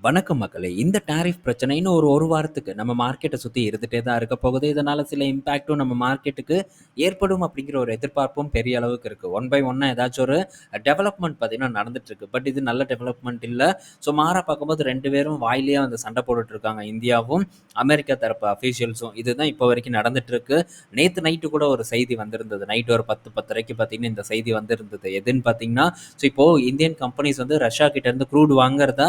வணக்கம் மக்களே! இந்த டாரிஃப் பிரச்சனை இன்னும் ஒரு வாரத்துக்கு நம்ம மார்க்கெட்டை சுற்றி இருந்துகிட்டே தான் இருக்க போகுது. இதனால் சில இம்பேக்டும் நம்ம மார்க்கெட்டுக்கு ஏற்படும் அப்படிங்கிற ஒரு எதிர்பார்ப்பும் பெரிய அளவுக்கு இருக்குது ஒன் பை ஒன்னாக ஏதாச்சும் ஒரு டெவலப்மெண்ட் பார்த்தீங்கன்னா நடந்துட்டுருக்கு பட் இது நல்ல டெவலப்மெண்ட் இல்லை ஸோ மாற பார்க்கும்போது ரெண்டு பேரும் வாயிலேயே வந்து சண்டை போட்டுட்ருக்காங்க இந்தியாவும், அமெரிக்கா தரப்பு அஃபீஷியல்ஸும் இதுதான் இப்போ வரைக்கும் நடந்துட்டு நேற்று நைட்டு கூட ஒரு செய்தி வந்திருந்தது. நைட்டு ஒரு 10, 10:30க்கு பார்த்தீங்கன்னா இந்த செய்தி வந்திருந்தது. எதுன்னு பார்த்தீங்கன்னா, ஸோ இப்போது இந்தியன் கம்பெனிஸ் வந்து ரஷ்யா கிட்டேருந்து க்ரூட் க்ரூட் வாங்குறத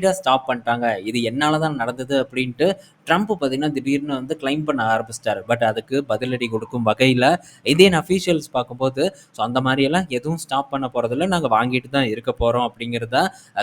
கம்ப்ளீட்டாக ஸ்டாப் பண்ணிட்டாங்க. இது என்னால தான் நடந்தது அப்படின்ட்டு ட்ரம்ப் பார்த்தீங்கன்னா திடீர்னு வந்து கிளைம் பண்ண ஆரம்பிச்சிட்டாரு. பட் அதுக்கு பதிலடி கொடுக்கும் வகையில் இந்தியன் அஃபீஷியல்ஸ் பார்க்கும்போது, ஸோ அந்த மாதிரியெல்லாம் எதுவும் ஸ்டாப் பண்ண போகிறதில்ல நாங்கள் வாங்கிட்டு தான் இருக்க போகிறோம் அப்படிங்கிறத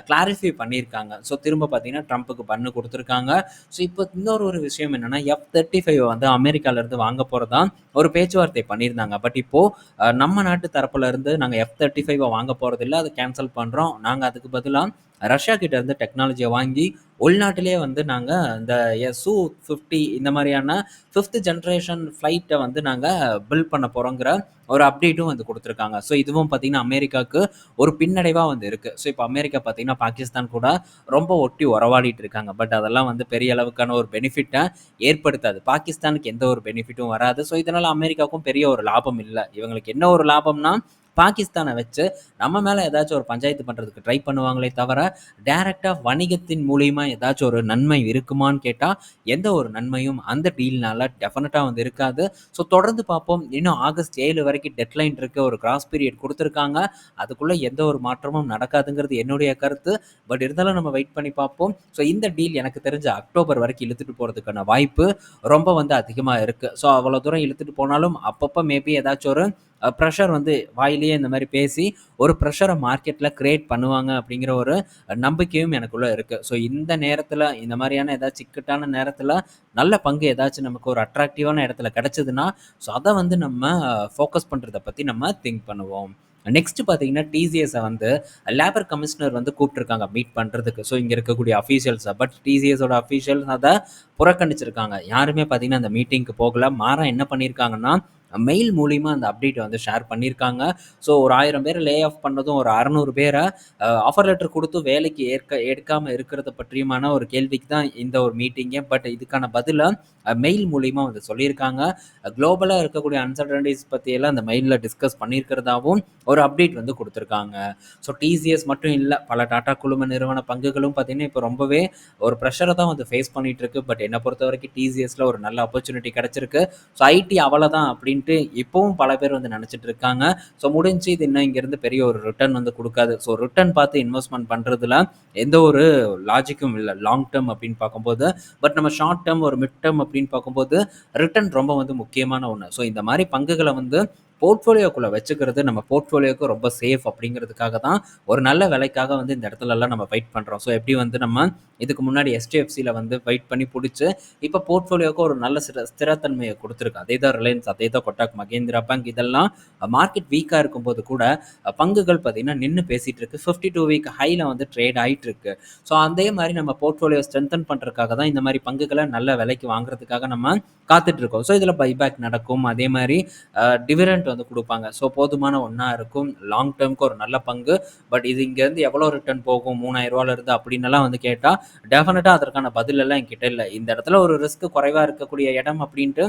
கிளாரிஃபை பண்ணியிருக்காங்க. ஸோ திரும்ப பார்த்தீங்கன்னா ட்ரம்ப்புக்கு பண்ணு கொடுத்துருக்காங்க ஸோ இப்போ இன்னொரு ஒரு விஷயம் என்னென்னா எஃப் தேர்ட்டி ஃபைவ் வந்து அமெரிக்காவிலேருந்து வாங்க போறதா ஒரு பேச்சுவார்த்தை பண்ணியிருந்தாங்க. பட் இப்போது நம்ம நாட்டு தரப்புலேருந்து நாங்கள் எஃப் தேர்ட்டி ஃபைவ்வாக வாங்க போகிறதில்ல அதை கேன்சல் பண்ணுறோம் நாங்கள் அதுக்கு பதிலாக ரஷ்யா கிட்ட இருந்து டெக்னாலஜியை வாங்கி உள்நாட்டிலேயே வந்து நாங்கள் இந்த Su-50 இந்த மாதிரியான ஃபிஃப்த் ஜென்ரேஷன் ஃப்ளைட்டை வந்து நாங்கள் பில்ட் பண்ண போகிறோங்கிற ஒரு அப்டேட்டும் வந்து கொடுத்துருக்காங்க ஸோ இதுவும் பார்த்தீங்கன்னா, அமெரிக்காவுக்கு ஒரு பின்னடைவாக வந்து இருக்குது ஸோ இப்போ அமெரிக்கா பார்த்தீங்கன்னா, பாகிஸ்தான் கூட ரொம்ப ஒட்டி உறவாடிட்டு இருக்காங்க. பட் அதெல்லாம் வந்து பெரிய அளவுக்கான ஒரு பெனிஃபிட்டை ஏற்படுத்தாது. பாகிஸ்தானுக்கு எந்த ஒரு பெனிஃபிட்டும் வராது. ஸோ இதனால் அமெரிக்காவுக்கும் பெரிய ஒரு லாபம் இல்லை இவங்களுக்கு என்ன ஒரு லாபம்னா, பாகிஸ்தானை வச்சு நம்ம மேலே ஏதாச்சும் ஒரு பஞ்சாயத்து பண்ணுறதுக்கு ட்ரை பண்ணுவாங்களே தவிர, டைரக்ட்டா வணிகத்தின் மூலியமாக ஏதாச்சும் ஒரு நன்மை இருக்குமான்னு கேட்டால் எந்த ஒரு நன்மையும் அந்த டீல்னால டெஃபினட்டாக வந்து இருக்காது. ஸோ தொடர்ந்து பார்ப்போம். இன்னும் ஆகஸ்ட் ஏழு வரைக்கும் டெட்லைன் இருக்கு. ஒரு கிராஸ் பீரியட் கொடுத்துருக்காங்க அதுக்குள்ளே எந்த ஒரு மாற்றமும் நடக்காதுங்கிறது என்னுடைய கருத்து. பட் இருந்தாலும் நம்ம வெயிட் பண்ணி பார்ப்போம். ஸோ இந்த டீல் எனக்கு தெரிஞ்ச அக்டோபர் வரைக்கும் இழுத்துட்டு போகிறதுக்கான வாய்ப்பு ரொம்ப வந்து அதிகமாக இருக்குது ஸோ அவ்வளோ தூரம் இழுத்துட்டு போனாலும் அப்பப்போ மேபி ஏதாச்சும் ஒரு ப்ரெஷர் வந்து வாயிலேயே இந்த மாதிரி பேசி, ஒரு ப்ரெஷரை மார்க்கெட்டில் க்ரியேட் பண்ணுவாங்க அப்படிங்கிற ஒரு நம்பிக்கையும் எனக்குள்ளே இருக்குது ஸோ இந்த நேரத்தில் இந்த மாதிரியான ஏதாச்சும் இக்கட்டான நேரத்தில் நல்ல பங்கு ஏதாச்சும் நமக்கு ஒரு அட்ராக்டிவான இடத்துல கிடச்சிதுன்னா ஸோ அதை வந்து நம்ம ஃபோக்கஸ் பண்ணுறதை பற்றி நம்ம திங்க் பண்ணுவோம். நெக்ஸ்ட் பார்த்தீங்கன்னா, டிசிஎஸை வந்து லேபர் கமிஷனர் வந்து கூப்பிட்ருக்காங்க மீட் பண்ணுறதுக்கு ஸோ இங்கே இருக்கக்கூடிய அஃபீஷியல்ஸை பட் டிசிஎஸோட அஃபீஷியல்ஸ் அதை புறக்கணிச்சிருக்காங்க. யாருமே பார்த்தீங்கன்னா, அந்த மீட்டிங்க்கு போகல. மாறா என்ன பண்ணியிருக்காங்கன்னா, மெயில் மூலிமா அந்த அப்டேட் வந்து ஷேர் பண்ணியிருக்காங்க. ஸோ ஒரு ஆயிரம் பேர் லே ஆஃப் பண்ணதும், ஒரு அறநூறு பேரை ஆஃபர் லெட்டர் கொடுத்து வேலைக்கு ஏற்க எடுக்காமல் இருக்கிறத பற்றியுமான ஒரு கேள்விக்கு தான் இந்த ஒரு மீட்டிங்கே. பட் இதுக்கான பதிலை மெயில் மூலிமா வந்து சொல்லியிருக்காங்க. குளோபலாக இருக்கக்கூடிய அன்சர்டன்டிஸ் பற்றியெல்லாம் அந்த மெயிலில் டிஸ்கஸ் பண்ணியிருக்கிறதாவும் ஒரு அப்டேட் வந்து கொடுத்துருக்காங்க ஸோ டிசிஎஸ் மட்டும் இல்லை பல டாடா குழும நிறுவன பங்குகளும் பார்த்தீங்கன்னா, இப்போ ரொம்பவே ஒரு ப்ரெஷரை தான் வந்து ஃபேஸ் பண்ணிகிட்ருக்கு பட் என்னை பொறுத்த வரைக்கும் டிசிஎஸில் ஒரு நல்ல ஆப்பர்ச்சுனிட்டி கிடச்சிருக்கு ஸோ ஐடி அவ்வளதான் அப்படின்ட்டு இப்பவும் பல பேர் வந்து நெனச்சிட்டு இருக்காங்க. ஸோ முடிஞ்சு இது இன்னும் இங்கேருந்து பெரிய ஒரு ரிட்டர்ன் வந்து கொடுக்காது ஸோ ரிட்டர்ன் பார்த்து இன்வெஸ்ட்மெண்ட் பண்ணுறதுல எந்த ஒரு லாஜிக்கும் இல்லை லாங் டேர்ம் அப்படின்னு பார்க்கும்போது. பட் நம்ம ஷார்ட் டேர்ம் ஒரு மிட் டேர்ம் அப்படின்னு பார்க்கும்போது, ரிட்டர்ன் ரொம்ப வந்து முக்கியமான ஒன்று ஸோ இந்த மாதிரி பங்குகளை வந்து போர்ட்ஃபோலியோக்குள்ளே வச்சுக்கிறது நம்ம போர்ட்ஃபோலியோக்கு ரொம்ப சேஃப் அப்படிங்கிறதுக்காக தான், ஒரு நல்ல விலைக்காக வந்து இந்த இடத்துலலாம் நம்ம வெயிட் பண்ணுறோம் ஸோ எப்படி வந்து நம்ம இதுக்கு முன்னாடி எஸ்டிஎஃப்சியில் வந்து வெயிட் பண்ணி பிடிச்சி இப்போ போர்ட்ஃபோலியோக்கு ஒரு நல்ல ஸ்திர ஸ்திரத்தன்மையை கொடுத்துருக்கு அதே தான் ரிலையன்ஸ், அதே தான் கொட்டாக் மகேந்திரா பேங்க் இதெல்லாம் மார்க்கெட் வீக்காக இருக்கும்போது கூட பங்குகள் பார்த்தீங்கன்னா, நின்று பேசிகிட்டு இருக்கு. 52 வீக் ஹையில் வந்து ட்ரேட் ஆகிட்டு இருக்கு. ஸோ அதே மாதிரி நம்ம போர்ட்ஃபோலியோ ஸ்ட்ரென்தன் பண்ணுறதுக்காக தான் இந்த மாதிரி பங்குகளை நல்ல விலைக்கு வாங்குறதுக்காக நம்ம காத்துட்ருக்கோம் ஸோ இதில் பைபேக் நடக்கும். அதே மாதிரி டிவிடெண்ட் டிவிடெண்ட் வந்து கொடுப்பாங்க ஸோ போதுமான ஒன்றா இருக்கும். லாங் டேர்முக்கு ஒரு நல்ல பங்கு. பட் இது இங்கேருந்து எவ்வளோ ரிட்டர்ன் போகும்? மூணாயிரரூவாலேருந்து அப்படின்னுலாம் வந்து கேட்டால் டெஃபினட்டாக அதற்கான பதிலெல்லாம் என்கிட்ட இல்லை இந்த இடத்துல ஒரு ரிஸ்க் குறைவாக இருக்கக்கூடிய இடம் அப்படின்ட்டு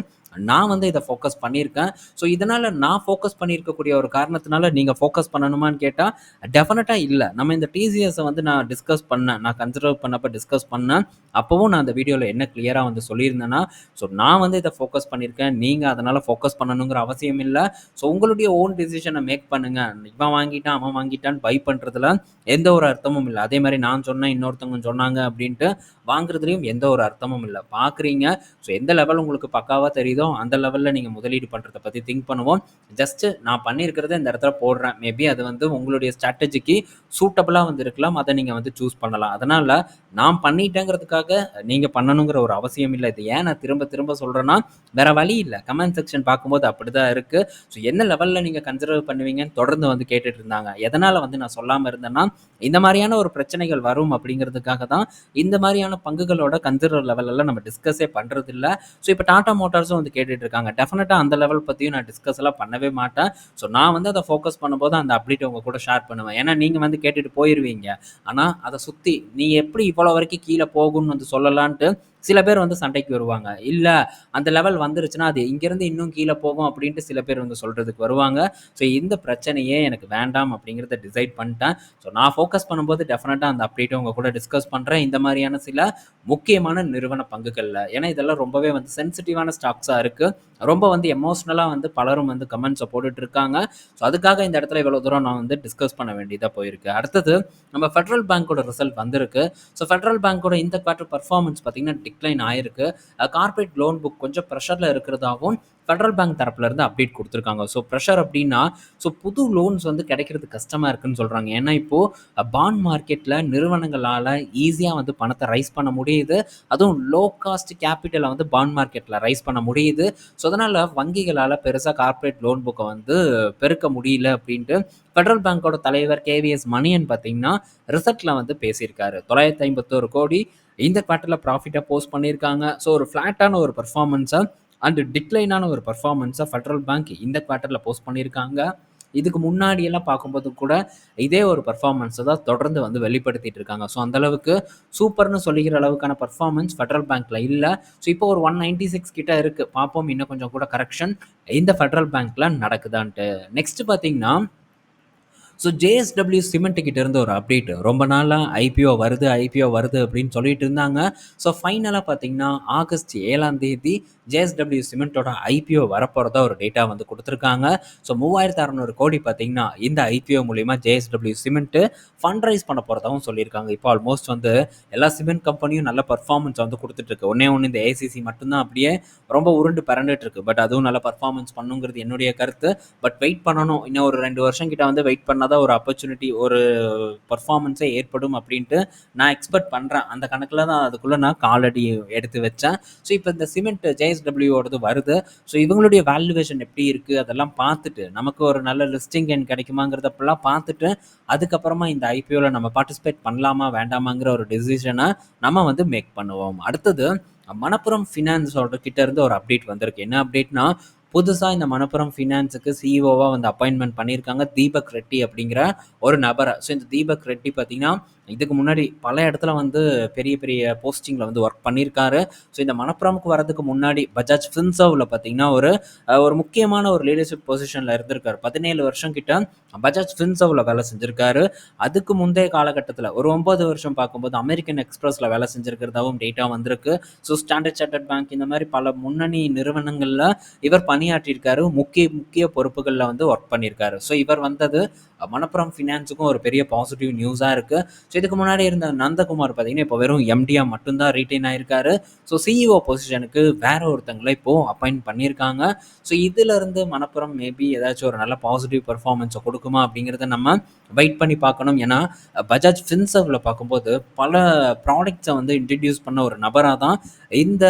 நான் வந்து இதை ஃபோக்கஸ் பண்ணியிருக்கேன். ஸோ இதனால் நான் ஃபோக்கஸ் பண்ணியிருக்கக்கூடிய ஒரு காரணத்தினால நீங்கள் ஃபோக்கஸ் பண்ணணுமான்னு கேட்டால் டெஃபினட்டாக இல்லை நம்ம இந்த டிசிஎஸை வந்து நான் டிஸ்கஸ் பண்ணேன். நான் கன்சிடர் பண்ணப்போ டிஸ்கஸ் பண்ணேன். அப்போவும் நான் அந்த வீடியோவில் என்ன கிளியரா வந்து சொல்லியிருந்தேன்னா, ஸோ நான் வந்து இதை ஃபோக்கஸ் பண்ணியிருக்கேன். நீங்கள் அதனால் ஃபோக்கஸ் பண்ணணுங்கிற அவசியம் இல்லை ஸோ உங்களுடைய ஓன் டிசிஷனை மேக் பண்ணுங்க. இவன் வாங்கிட்டான், அவன் வாங்கிட்டான்னு பை பண்றதுல எந்த ஒரு அர்த்தமும் இல்லை அதே மாதிரி நான் சொன்னேன், இன்னொருத்தவங்க சொன்னாங்க அப்படின்ட்டு வாங்குறதுலயும் எந்த ஒரு அர்த்தமும் இல்லை பார்க்குறீங்க. ஸோ எந்த லெவல் உங்களுக்கு பக்காவா தெரியுதோ, அந்த லெவல்ல நீங்க முதலீடு பண்றத பத்தி திங்க் பண்ணுவோம். ஜஸ்ட் நான் பண்ணியிருக்கிறத இந்த இடத்துல போடுறேன். மேபி அது வந்து உங்களுடைய ஸ்ட்ராட்டஜிக்கு சூட்டபிளா வந்து இருக்கலாம். அத நீங்க வந்து சூஸ் பண்ணலாம். அதனால நான் பண்ணிட்டேங்கிறதுக்காக நீங்க பண்ணணுங்கிற ஒரு அவசியம் இல்லை இது ஏன் நான் திரும்ப திரும்ப சொல்றேன்னா, வேற வழி இல்லை கமெண்ட் செக்ஷன் பார்க்கும்போது அப்படிதான் இருக்கு. ஸோ என்ன லெவலில் நீங்கள் கன்சிடர் பண்ணுவீங்கன்னு தொடர்ந்து வந்து கேட்டுட்டு இருந்தாங்க. எதனால் வந்து நான் சொல்லாமல் இருந்தேன்னா இந்த மாதிரியான ஒரு பிரச்சனைகள் வரும் அப்படிங்கிறதுக்காக தான் இந்த மாதிரியான பங்குகளோட கன்சிடர் லெவலெல்லாம் நம்ம டிஸ்கஸே பண்ணுறது இல்லை ஸோ இப்போ டாடா மோட்டார்ஸும் வந்து கேட்டுட்டு இருக்காங்க. டெஃபினட்டாக அந்த லெவல் பற்றியும் நான் டிஸ்கஸ் எல்லாம் பண்ணவே மாட்டேன். ஸோ நான் வந்து அதை ஃபோக்கஸ் பண்ணும்போது அந்த அப்டேட் உங்கள் கூட ஷேர் பண்ணுவேன். ஏன்னா நீங்கள் வந்து கேட்டுட்டு போயிடுவீங்க ஆனால் அதை சுற்றி நீ எப்படி இவ்வளோ வரைக்கும் கீழே போகும்னு வந்து சொல்லலான்ட்டு சில பேர் வந்து சண்டைக்கு வருவாங்க. இல்லை அந்த லெவல் வந்துருச்சுன்னா அது இங்கேருந்து இன்னும் கீழே போகும் அப்படின்ட்டு சில பேர் வந்து சொல்கிறதுக்கு வருவாங்க. ஸோ இந்த பிரச்சனையே எனக்கு வேண்டாம் அப்படிங்கிறத டிசைட் பண்ணிட்டேன். ஸோ நான் ஃபோக்கஸ் பண்ணும்போது டெஃபினட்டாக அந்த அப்டேட்டை உங்கள் கூட டிஸ்கஸ் பண்ணுறேன் இந்த மாதிரியான சில முக்கியமான நிறுவன பங்குகளில். ஏன்னா இதெல்லாம் ரொம்பவே வந்து சென்சிட்டிவான ஸ்டாக்ஸாக இருக்குது ரொம்ப வந்து எமோஷ்னலாக வந்து பலரும் வந்து கமெண்ட்ஸை போட்டுட்டு இருக்காங்க. ஸோ அதுக்காக இந்த இடத்துல இவ்வளோ தூரம் நான் வந்து டிஸ்கஸ் பண்ண வேண்டியதாக போயிருக்கு. அடுத்தது நம்ம ஃபெட்ரல் பேங்க்கோட ரிசல்ட் வந்திருக்கு. ஸோ ஃபெட்ரல் பேங்க்கோட இந்த குவார்டர் பர்ஃபார்மன்ஸ் பார்த்தீங்கன்னா டிக்ளைன் ஆயிருக்கு. கார்பரேட் லோன் புக் கொஞ்சம் ப்ரெஷரில் இருக்கிறதாகவும் ஃபெட்ரல் பேங்க் தரப்புலேருந்து அப்டேட் கொடுத்துருக்காங்க. ஸோ ப்ரெஷர் அப்படின்னா ஸோ புது லோன்ஸ் வந்து கிடைக்கிறது கஷ்டமாக இருக்குன்னு சொல்கிறாங்க ஏன்னா இப்போது பாண்ட் மார்க்கெட்டில் நிறுவனங்களால் ஈஸியாக வந்து பணத்தை ரைஸ் பண்ண முடியுது. அதுவும் லோ காஸ்ட் கேபிட்டலை வந்து பாண்ட் மார்க்கெட்டில் ரைஸ் பண்ண முடியுது. ஸோ அதனால் வங்கிகளால் பெருசாக கார்ப்பரேட் லோன் புக்கை வந்து பெருக்க முடியல அப்படின்ட்டு ஃபெட்ரல் பேங்க்கோட தலைவர் கேவிஎஸ் மணியன் பார்த்தீங்கன்னா ரிசல்ட்டில் வந்து பேசியிருக்காரு. தொள்ளாயிரத்தி ஐம்பத்தோரு கோடி இந்த குவார்ட்டரில் ப்ராஃபிட்டாக போஸ்ட் பண்ணியிருக்காங்க. ஸோ ஒரு ஃப்ளாட்டான ஒரு பர்ஃபார்மன்ஸை அண்டு டிக்ளைனான ஒரு பர்ஃபார்மன்ஸை ஃபெட்ரல் பேங்க் இந்த குவார்ட்டரில் போஸ்ட் பண்ணியிருக்காங்க. இதுக்கு முன்னாடியெல்லாம் பார்க்கும்போது கூட இதே ஒரு பர்ஃபார்மன்ஸை தான் தொடர்ந்து வந்து வெளிப்படுத்திட்டு இருக்காங்க. ஸோ அந்தளவுக்கு சூப்பர்னு சொல்லிக்கிற அளவுக்கான பர்ஃபார்மன்ஸ் ஃபெட்ரல் பேங்க்கில் இல்லை. ஸோ இப்போ ஒரு ஒன் நைன்டி சிக்ஸ் கிட்ட இருக்குது பார்ப்போம் இன்னும் கொஞ்சம் கூட கரெக்ஷன் இந்த ஃபெட்ரல் பேங்க்கில் நடக்குதான்ட்டு. நெக்ஸ்ட் பார்த்தீங்கன்னா ஸோ ஜேஎஸ்டபிள்யூ சிமெண்ட் கிட்ட இருந்து ஒரு அப்டேட் ரொம்ப நாளாக ஐபிஓ வருது ஐபிஓ வருது அப்படின்னு சொல்லிட்டு இருந்தாங்க. ஸோ ஃபைனலாக பார்த்தீங்கன்னா ஆகஸ்ட் ஏழாம் தேதி ஜேஎஸ்டபிள்யூ சிமெண்ட்டோட ஐபிஓ வரப்போகிறதா ஒரு டேட்டா வந்து கொடுத்துருக்காங்க. ஸோ மூவாயிரத்து அறநூறு கோடி பார்த்தீங்கன்னா இந்த ஐபிஓ மூலிமா ஜேஎஸ்டபிள்யூ சிமெண்ட்டு ஃபண்ட் ரைஸ் பண்ண போகிறதாகவும் சொல்லியிருக்காங்க. இப்போ ஆல்மோஸ்ட் வந்து எல்லா சிமெண்ட் கம்பெனியும் நல்ல பர்ஃபார்மன்ஸ் வந்து கொடுத்துட்ருக்கு ஒன்றே ஒன்று இந்த ஏசிசி மட்டும்தான் அப்படியே ரொம்ப உருண்டு பரண்டுட்டு இருக்கு பட் அதுவும் நல்ல பர்ஃபார்மன்ஸ் பண்ணுங்கிறது என்னுடைய கருத்து. பட் வெயிட் பண்ணணும். இன்னும் ஒரு ரெண்டு வருஷம் கிட்ட வந்து வெயிட் பண்ணால் தான் ஒரு ஆப்பர்ச்சுனிட்டி ஒரு பர்ஃபார்மன்ஸே ஏற்படும் அப்படின்ட்டு நான் எக்ஸ்பெக்ட் பண்ணுறேன் அந்த கணக்கில் தான் அதுக்குள்ளே நான் காலடி எடுத்து வச்சேன். ஸோ இப்போ இந்த சிமெண்ட் ஜேஎஸ்டபிள்யூவோடது வருது. ஸோ இவங்களுடைய வேல்யூவேஷன் எப்படி இருக்குது அதெல்லாம் பார்த்துட்டு நமக்கு ஒரு நல்ல லிஸ்டிங் எண் கிடைக்குமாங்கிறதப்பெல்லாம் பார்த்துட்டு அதுக்கப்புறமா இந்த ஐபிஓவில் நம்ம பார்ட்டிசிபேட் பண்ணலாமா வேண்டாமாங்கிற ஒரு டெசிஷனை நம்ம வந்து மேக் பண்ணுவோம். அடுத்தது மணப்புரம் ஃபினான்ஸோட கிட்ட இருந்து ஒரு அப்டேட் வந்திருக்கு. என்ன அப்டேட்னா புதுசாக இந்த மணப்புரம் ஃபினான்ஸுக்கு சிஇஓவாக வந்து அப்பாயின்மெண்ட் பண்ணியிருக்காங்க தீபக் ரெட்டி அப்படிங்கிற ஒரு நபரை. ஸோ இந்த தீபக் ரெட்டி பார்த்தீங்கன்னா இதுக்கு முன்னாடி பல இடத்துல வந்து பெரிய பெரிய போஸ்டிங்கில் வந்து ஒர்க் பண்ணியிருக்காரு. ஸோ இந்த மணப்புரமுக்கு வரதுக்கு முன்னாடி பஜாஜ் ஃபின்சர்வில் பார்த்தீங்கன்னா ஒரு ஒரு முக்கியமான ஒரு லீடர்ஷிப் பொசிஷனில் இருந்திருக்காரு. பதினேழு வருஷம் கிட்ட பஜாஜ் ஃபின்சர்வில் வேலை செஞ்சுருக்காரு. அதுக்கு முந்தைய காலகட்டத்தில் ஒரு ஒம்பது வருஷம் பார்க்கும்போது அமெரிக்கன் எக்ஸ்பிரஸில் வேலை செஞ்சுருக்கிறதாவும் டேட்டா வந்திருக்கு. ஸோ ஸ்டாண்டர்ட் சார்ட்டர்ட் பேங்க் இந்த மாதிரி பல முன்னணி நிறுவனங்களில் இவர் பணியாற்றியிருக்காரு. முக்கிய முக்கிய பொறுப்புகளில் வந்து ஒர்க் பண்ணியிருக்காரு. ஸோ இவர் வந்தது மணப்புரம் ஃபினான்ஸுக்கும் ஒரு பெரிய பாசிட்டிவ் நியூஸாக இருக்குது ஸோ இதுக்கு முன்னாடி இருந்த நந்தகுமார் பார்த்தீங்கன்னா இப்போ வெறும் எம்டியா மட்டும்தான் ரீட்டைன் ஆயிருக்காரு. ஸோ சிஇஓ பொசிஷனுக்கு வேற ஒருத்தங்களை இப்போது அப்பாயிண்ட் பண்ணியிருக்காங்க. ஸோ இதிலிருந்து மணப்புரம் மேபி ஏதாச்சும் ஒரு நல்ல பாசிட்டிவ் பர்ஃபார்மன்ஸை கொடுக்குமா அப்படிங்கிறத நம்ம வெயிட் பண்ணி பார்க்கணும். ஏன்னா பஜாஜ் ஃபின்சர்வில் பார்க்கும்போது பல ப்ராடக்ட்ஸை வந்து இன்ட்ரடியூஸ் பண்ண ஒரு நபராக தான் இந்த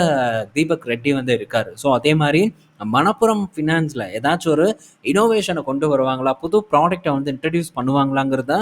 தீபக் ரெட்டி வந்து இருக்கார். ஸோ அதே மாதிரி மணப்புரம் ஃபினான்ஸில் ஏதாச்சும் ஒரு இனோவேஷனை கொண்டு வருவாங்களா? புது ப்ராடக்டை வந்து இன்ட்ரடியூஸ் பண்ணுவாங்களாங்கிறத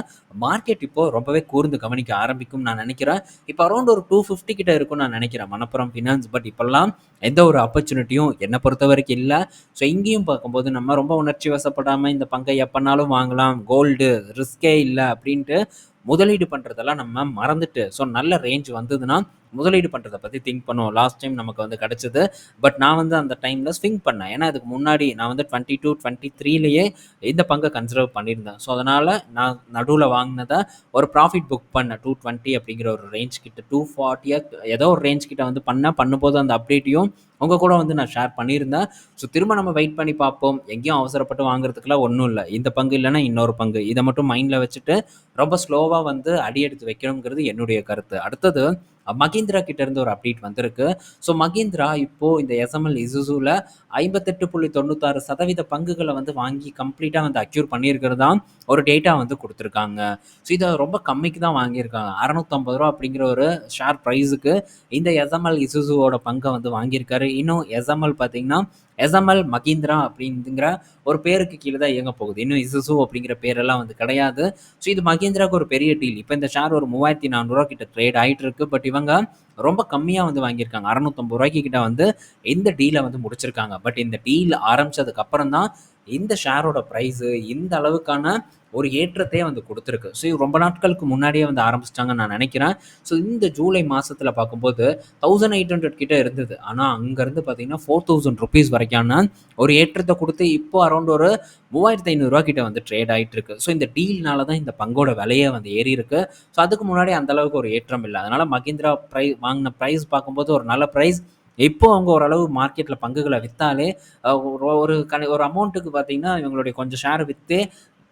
மார்க்கெட் இப்போது ரொம்பவே கூர்ந்து கவனிக்க ஆரம்பிக்கும் நான் நினைக்கிறேன். இப்போ அரௌண்ட் ஒரு டூ ஃபிஃப்டி கிட்ட இருக்கும்னு நான் நினைக்கிறேன் மணப்புறம் ஃபினான்ஸ் பட் இப்போல்லாம் எந்த ஒரு ஆப்பர்ச்சுனிட்டியும் என்னை பொறுத்த வரைக்கும் இல்லை. ஸோ இங்கேயும் பார்க்கும்போது நம்ம ரொம்ப உணர்ச்சி வசப்படாமல் இந்த பங்கை எப்போனாலும் வாங்கலாம். கோல்டு ரிஸ்கே இல்லை அப்படின்ட்டு முதலீடு பண்ணுறதெல்லாம் நம்ம மறந்துட்டு ஸோ நல்ல ரேஞ்ச் வந்ததுன்னா முதலீடு பண்ணுறதை பற்றி திங்க் பண்ணுவோம் லாஸ்ட் டைம் நமக்கு வந்து கிடச்சிது. பட் நான் வந்து அந்த டைமில் ஸ்விங் பண்ணேன். ஏன்னா அதுக்கு முன்னாடி நான் வந்து டுவெண்ட்டி டூ டுவெண்ட்டி த்ரீலேயே இந்த பங்கை கன்சிடர் பண்ணியிருந்தேன். ஸோ அதனால் நான் நடுவில் வாங்கினதை ஒரு ப்ராஃபிட் புக் பண்ணேன். டூ டுவெண்ட்டி அப்படிங்கிற ஒரு ரேஞ்ச் கிட்ட டூ ஃபார்ட்டியாக ஏதோ ஒரு ரேஞ்ச் கிட்ட வந்து பண்ணேன். பண்ணும்போது அந்த அப்டேட்டையும் உங்கள் கூட வந்து நான் ஷேர் பண்ணியிருந்தேன். ஸோ திரும்ப நம்ம வெயிட் பண்ணி பார்ப்போம். எங்கேயும் அவசரப்பட்டு வாங்குறதுக்குலாம் ஒன்றும் இல்லை. இந்த பங்கு இல்லைன்னா இன்னொரு பங்கு. இதை மட்டும் மைண்டில் வச்சுட்டு ரொம்ப ஸ்லோவாக வந்து அடி எடுத்து வைக்கணுங்கிறது என்னுடைய கருத்து. அடுத்தது மகேந்திரா கிட்டேருந்து ஒரு அப்டேட் வந்திருக்கு. ஸோ மகேந்திரா இப்போது இந்த எஸ்எம்எல் இசுசூல ஐம்பத்தெட்டு புள்ளி தொண்ணூத்தாறு சதவீத பங்குகளை வந்து வாங்கி கம்ப்ளீட்டாக வந்து அக்யூர் பண்ணியிருக்கிறதா ஒரு டேட்டா வந்து கொடுத்துருக்காங்க. ஸோ இதை ரொம்ப கம்மிக்கு தான் வாங்கியிருக்காங்க. அறநூற்றம்பது ரூபா அப்படிங்கிற ஒரு ஷேர் ப்ரைஸுக்கு இந்த எஸ்எம்எல் இசுசுவோட பங்கை வந்து வாங்கியிருக்காரு. இன்னும் எஸ்எம்எல் பார்த்தீங்கன்னா எஸ்எம்எல் மகீந்திரா அப்படிங்கிற ஒரு பேருக்கு கீழே தான் இயங்க போகுது. இன்னும் இசுசு அப்படிங்கிற பேரெல்லாம் வந்து கிடையாது. ஸோ இது மகேந்திராவுக்கு ஒரு பெரிய டீல் இப்போ இந்த ஷேர் ஒரு மூவாயிரத்தி நானூறுரூவா கிட்ட ட்ரேட் ஆகிட்டு இருக்கு பட் இவங்க ரொம்ப கம்மியாக வந்து வாங்கியிருக்காங்க. அறநூத்தம்பது ரூபாய்க்கு கிட்ட வந்து இந்த டீலை வந்து முடிச்சிருக்காங்க. பட் இந்த டீல் ஆரம்பிச்சதுக்கு அப்புறம் தான் இந்த ஷேரோட ப்ரைஸு இந்த அளவுக்கான ஒரு ஏற்றத்தையே வந்து கொடுத்துருக்கு. ஸோ ரொம்ப நாட்களுக்கு முன்னாடியே வந்து ஆரம்பிச்சிட்டாங்கன்னு நான் நினைக்கிறேன். ஸோ இந்த ஜூலை மாதத்தில் பார்க்கும்போது தௌசண்ட் எயிட் ஹண்ட்ரட் கிட்டே இருந்தது. ஆனால் அங்கேருந்து பார்த்தீங்கன்னா ஃபோர் தௌசண்ட் ருபீஸ் வரைக்கான ஒரு ஏற்றத்தை கொடுத்து இப்போ அரௌண்ட் ஒரு மூவாயிரத்து ஐநூறுரூவா கிட்ட வந்து ட்ரேட் ஆகிட்டு இருக்கு ஸோ இந்த டீல்னால தான் இந்த பங்கோட விலையே வந்து ஏறி இருக்கு. ஸோ அதுக்கு முன்னாடி அந்த அளவுக்கு ஒரு ஏற்றம் இல்லை. அதனால் மகிந்திரா ப்ரை வாங்கின ப்ரைஸ் பார்க்கும்போது ஒரு நல்ல ப்ரைஸ் இப்போ அவங்க ஓரளவு மார்க்கெட்டில் பங்குகளை விற்றாலே ஒரு கணி ஒரு அமௌண்ட்டுக்கு பார்த்தீங்கன்னா இவங்களுடைய கொஞ்சம் ஷேர் விற்று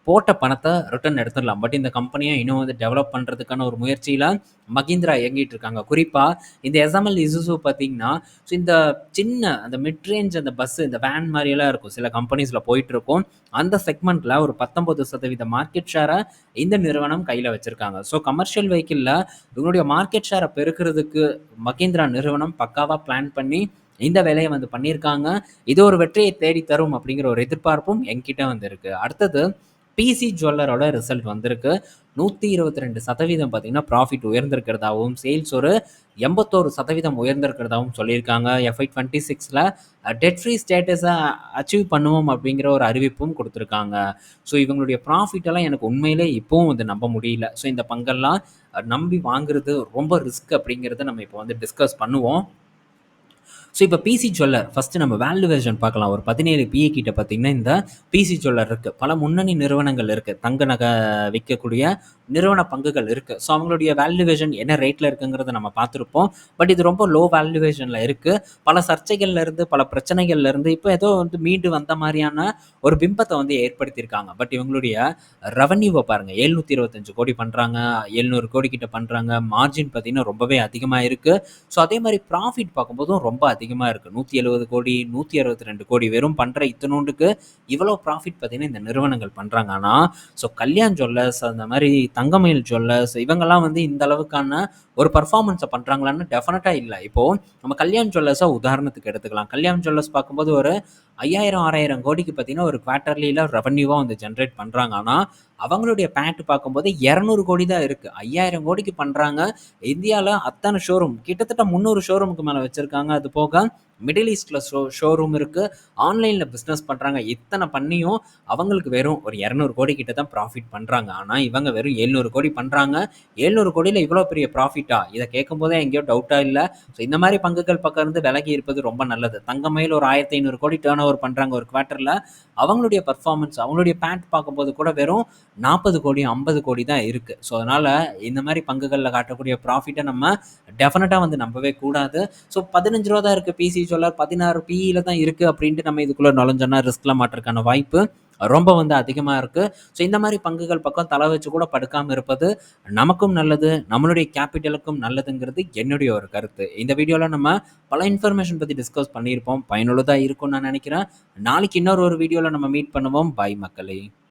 போட்ட பணத்தை ரிட்டர்ன் எடுத்துடலாம். பட் இந்த கம்பெனியை இன்னும் வந்து டெவலப் பண்ணுறதுக்கான ஒரு முயற்சியில் மகிந்திரா இயங்கிட்டு இருக்காங்க. குறிப்பாக இந்த எஸ்எம்எல் இசுசு பார்த்தீங்கன்னா ஸோ இந்த சின்ன அந்த மிட்ரேஞ்ச் அந்த பஸ்ஸு இந்த வேன் மாதிரியெல்லாம் இருக்கும். சில கம்பெனிஸில் போயிட்டு இருக்கும் அந்த செக்மெண்ட்டில் ஒரு பத்தொம்பது சதவீத மார்க்கெட் ஷேரை இந்த நிறுவனம் கையில் வச்சுருக்காங்க. ஸோ கமர்ஷியல் வெஹிக்கிளில் இவங்களுடைய மார்க்கெட் ஷேரை பெருக்கிறதுக்கு மகிந்திரா நிறுவனம் பக்காவாக பிளான் பண்ணி இந்த வேலையை வந்து பண்ணியிருக்காங்க. இது ஒரு வெற்றியை தேடி தரும் அப்படிங்கிற ஒரு எதிர்பார்ப்பும் என்கிட்ட வந்து இருக்கு. அடுத்தது பிசி ஜுவல்லரோட ரிசல்ட் வந்திருக்கு. நூற்றி இருபத்தி ரெண்டு சதவீதம் பார்த்தீங்கன்னா ப்ராஃபிட் உயர்ந்திருக்கிறதாகவும் சேல்ஸ் ஒரு எண்பத்தோரு சதவீதம் உயர்ந்திருக்கிறதாகவும் சொல்லியிருக்காங்க. எஃப்ஐ டுவெண்ட்டி சிக்ஸில் டெட் ஃப்ரீ ஸ்டேட்டஸை அச்சீவ் பண்ணுவோம் அப்படிங்கிற ஒரு அறிவிப்பும் கொடுத்துருக்காங்க. ஸோ இவங்களுடைய ப்ராஃபிட்டெல்லாம் எனக்கு உண்மையிலே இப்போவும் வந்து நம்ப முடியல. ஸோ இந்த பங்கெல்லாம் நம்பி வாங்குறது ரொம்ப ரிஸ்க் அப்படிங்கிறத நம்ம இப்போ வந்து டிஸ்கஸ் பண்ணுவோம். ஸோ இப்போ பிசி ஜுவல்லர் ஃபஸ்ட்டு நம்ம வேல்யூவேஷன் பார்க்கலாம். ஒரு பதினேழு பிஏ கிட்ட பார்த்தீங்கன்னா இந்த பிசி ஜுவல்லர் இருக்குது பல முன்னணி நிறுவனங்கள் இருக்குது தங்க நகை விற்கக்கூடிய நிறுவன பங்குகள் இருக்குது ஸோ அவங்களுடைய வேல்யூவேஷன் என்ன ரேட்டில் இருக்குங்கிறத நம்ம பார்த்துருப்போம். பட் இது ரொம்ப லோ வேல்யூவேஷனில் இருக்குது பல சர்ச்சைகள்லேருந்து பல பிரச்சனைகள்லேருந்து இப்போ ஏதோ வந்து மீண்டு வந்த மாதிரியான ஒரு பிம்பத்தை வந்து ஏற்படுத்தியிருக்காங்க. பட் இவங்களுடைய ரெவன்யூவை பாருங்கள் எழுநூற்றி இருபத்தஞ்சு கோடி பண்ணுறாங்க எழுநூறு கோடி கிட்ட பண்ணுறாங்க மார்ஜின் பார்த்தீங்கன்னா ரொம்பவே அதிகமாக இருக்குது ஸோ அதே மாதிரி ப்ராஃபிட் பார்க்கும்போதும் ரொம்ப அதிகமாக இருக்குது நூற்றி எழுபது கோடி நூற்றி அறுபத்தி ரெண்டு கோடி வெறும் பண்ணுற இத்தனோண்டுக்கு இவ்வளோ ப்ராஃபிட் பார்த்தீங்கன்னா இந்த நிறுவனங்கள் பண்ணுறாங்க ஆனால் ஸோ கல்யாண் ஜுவல்லர்ஸ் அந்த மாதிரி தங்கமயில் ஜுவல்லர்ஸ் இவங்கெல்லாம் வந்து இந்த அளவுக்கான ஒரு பர்ஃபார்மன்ஸை பண்ணுறாங்களான்னு டெஃபினட்டாக இல்லை. இப்போது நம்ம கல்யாண் ஜுவல்லர்ஸாக உதாரணத்துக்கு எடுத்துக்கலாம். கல்யாண் ஜுவல்லர்ஸ் பார்க்கும்போது ஒரு ஐயாயிரம் ஆறாயிரம் கோடிக்கு பார்த்தீங்கன்னா ஒரு குவார்ட்டர்லியில் ரெவன்யூவாக வந்து ஜென்ரேட் பண்ணுறாங்க ஆனால் அவங்களுடைய பேண்ட் பார்க்கும்போது இரநூறு கோடி தான் இருக்குது ஐயாயிரம் கோடிக்கு பண்ணுறாங்க இந்தியாவில் அத்தனை ஷோரூம் கிட்டத்தட்ட முந்நூறு ஷோரூமுக்கு மேலே வச்சுருக்காங்க. அது போக மிடில் ஈஸ்டில் ஷோ ஷோரூம் இருக்குது ஆன்லைனில் பிஸ்னஸ் பண்ணுறாங்க இத்தனை பண்ணியும் அவங்களுக்கு வெறும் ஒரு இரநூறு கோடி கிட்ட தான் ப்ராஃபிட் பண்ணுறாங்க ஆனால் இவங்க வெறும் எழுநூறு கோடி பண்ணுறாங்க எழுநூறு கோடியில் இவ்வளோ பெரிய ப்ராஃபிட்டா இதை கேட்கும்போதே எங்கேயோ டவுட்டாக இல்லை. ஸோ இந்த மாதிரி பங்குகள் பக்கம் இருந்து விலகி இருப்பது ரொம்ப நல்லது. தங்கமையில் ஒரு ஆயிரத்தி ஐநூறு கோடி டேர்ன் ஓவர் பண்ணுறாங்க ஒரு குவார்ட்டரில் அவங்களுடைய பர்ஃபார்மன்ஸ் அவங்களுடைய பேண்ட் பார்க்கும்போது கூட வெறும் நாற்பது கோடி ஐம்பது கோடி தான் இருக்குது ஸோ அதனால் இந்த மாதிரி பங்குகளில் காட்டக்கூடிய ப்ராஃபிட்டை நம்ம டெஃபினட்டாக வந்து நம்பவே கூடாது. ஸோ பதினஞ்சு ரூபா தான் இருக்குது பிசி சொல்லார் பதினாறு பிஇயில் தான் இருக்குது அப்படின்ட்டு நம்ம இதுக்குள்ளே நுழைஞ்சோன்னா ரிஸ்கில் மாட்டுறதுக்கான வாய்ப்பு ரொம்ப வந்து அதிகமாக இருக்குது ஸோ இந்த மாதிரி பங்குகள் பக்கம் தலை வச்சு கூட படுக்காமல் இருப்பது நமக்கும் நல்லது நம்மளுடைய கேபிட்டலுக்கும் நல்லதுங்கிறது என்னுடைய ஒரு கருத்து. இந்த வீடியோவில் நம்ம பல இன்ஃபர்மேஷன் பற்றி டிஸ்கஸ் பண்ணியிருப்போம். பயனுள்ளதாக இருக்கும்னு நான் நினைக்கிறேன். நாளைக்கு இன்னொரு ஒரு வீடியோவில் நம்ம மீட் பண்ணுவோம். பாய் மக்களே.